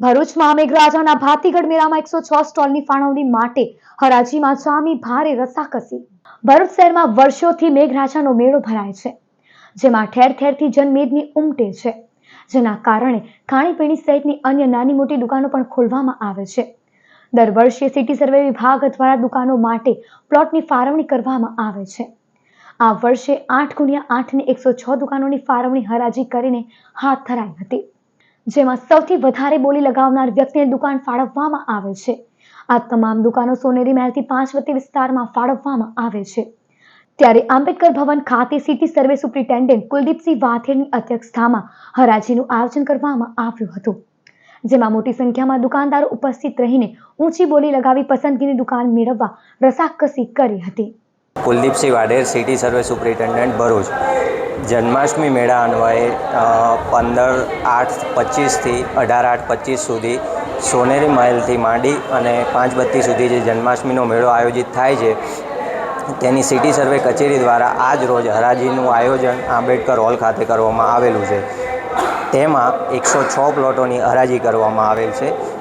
ભરૂચમાં મેઘરાજાના ભાતીગઢ મેળામાં એકસો છ સ્ટોલની ફાળવણી માટે હરાજીમાં જામી ભારે રસાકસી. ભરૂચ શહેરમાં વર્ષોથી મેઘરાજાનો મેળો ભરાય છે, જેમાં ઠેર ઠેરથી જનમેદની ઉમટે છે. જેના કારણે ખાણીપીણી સહિતની અન્ય નાની મોટી દુકાનો પણ ખોલવામાં આવે છે. દર વર્ષે સિટી સર્વે વિભાગ દ્વારા દુકાનો માટે પ્લોટની ફાળવણી કરવામાં આવે છે. આ વર્ષે આઠ ગુણ્યા આઠની એકસો છ દુકાનોની ફાળવણી હરાજી કરીને હાથ ધરાઈ હતી. જેમાં સૌથી વધારે બોલી લગાવનાર વ્યક્તિને દુકાન ફાળવવામાં આવે છે. આ તમામ દુકાનો સોનેરી મહેલથી પાંચ વત્તી વિસ્તારમાં ફાળવવામાં આવે છે. ત્યારે આંબેડકર ભવન ખાતે સિટી સર્વે સુપ્રિન્ટેન્ડન્ટ કુલદીપસિંહ વાથેરની અધ્યક્ષતામાં હરાજીનું આયોજન કરવામાં આવ્યું હતું. જેમાં મોટી સંખ્યામાં દુકાનદારો ઉપસ્થિત રહીને ઊંચી બોલી લગાવી પસંદગીની દુકાન મેળવવા રસાકસી કરી હતી. Kuldeepsinh Vader city survey superintendent Bharuch. Janmashtami મેળા અન્વયે પંદર આઠ પચીસથી અઢાર આઠ પચીસ સુધી સોનેરી મહેલથી માંડી અને પાંચ બત્તી સુધી જે જન્માષ્ટમીનો મેળો આયોજિત થાય છે, તેની સિટી સર્વે કચેરી દ્વારા આજ રોજ હરાજીનું આયોજન આંબેડકર હોલ ખાતે કરવામાં આવેલું છે. તેમાં એકસો છ પ્લોટોની હરાજી કરવામાં આવેલ છે.